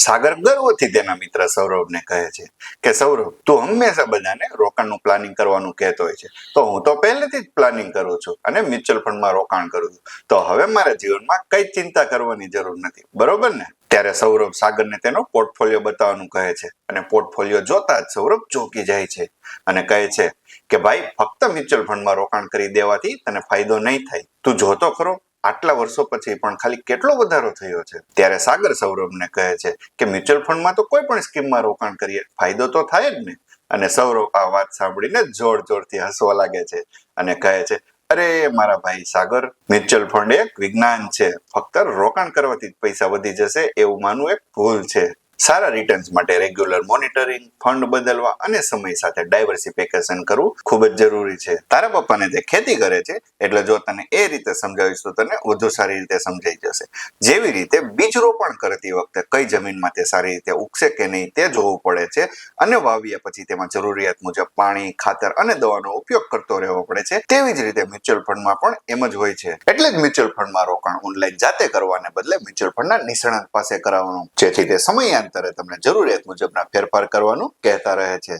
સાગર ગર્વથી તેના મિત્ર સૌરભને કહે છે કે સૌરભ, તું હંમેશા બધાને રોકાણનું પ્લાનિંગ કરવાનું કહેતો હોય છે. તો હું તો પહેલેથી જ પ્લાનિંગ કરું છું અને મ્યુચ્યુઅલ ફંડમાં રોકાણ કરું છું. તો હવે મારા જીવનમાં કઈ ચિંતા કરવાની જરૂર નથી. બરોબર ને? ત્યારે સૌરભ સાગરને તેનો પોર્ટફોલિયો બતાવવાનું કહે છે અને પોર્ટફોલિયો જોતા જ સૌરભ ચોંકી જાય છે અને કહે છે કે, ભાઈ, ફક્ત મ્યુચ્યુઅલ ફંડમાં રોકાણ કરી દેવાથી તને ફાયદો નહીં થાય. તું જોતો ખરો આટલા વર્ષો પછી પણ ખાલી કેટલો વધારો થયો છે? ત્યારે સાગર સૌરભને કહે છે કે મ્યુચ્યુઅલ ફંડમાં તો કોઈ પણ સ્કીમમાં રોકાણ કરીએ, ફાયદો તો થાય જ ને. અને સૌરભ આ વાત સાંભળીને જોર જોરથી હસવા લાગે છે અને કહે છે, અરે મારા ભાઈ સાગર, મ્યુચ્યુઅલ ફંડ એક વિજ્ઞાન છે. ફક્ત રોકાણ કરવાથી જ પૈસા વધી જશે એવું માનવું એક ભૂલ છે. સારા રિટર્ન્સ માટે રેગ્યુલર મોનિટરિંગ ફંડ બદલવા અને સમય સાથે ડાયવર્સિફિકેશન કરવું ખૂબ જ જરૂરી છે. તારા પપ્પાને જે ખેતી કરે છે, એટલે જો તને એ રીતે સમજાવીશ તો તને વધુ સારી રીતે સમજાઈ જશે. જેવી રીતે બીજ રોપણ કરતી વખતે કઈ જમીનમાં તે સારી રીતે ઉગશે કે નહીં તે જોવું પડે છે અને વાવ્યા પછી તેમાં જરૂરિયાત મુજબ પાણી, ખાતર અને દવાનો ઉપયોગ કરતો રહેવો પડે છે. તેવી જ રીતે મ્યુચ્યુઅલ ફંડમાં પણ એમ જ હોય છે. એટલે જ મ્યુચ્યુઅલ ફંડમાં રોકાણ ઓનલાઈન જાતે કરવાને બદલે મ્યુચ્યુઅલ ફંડના નિષ્ણાત પાસે કરાવવાનું. જેથી તે સમયાંતરે તમને જરૂરિયાત મુજબના ફેરફાર કરવાનું કહેતા રહે છે.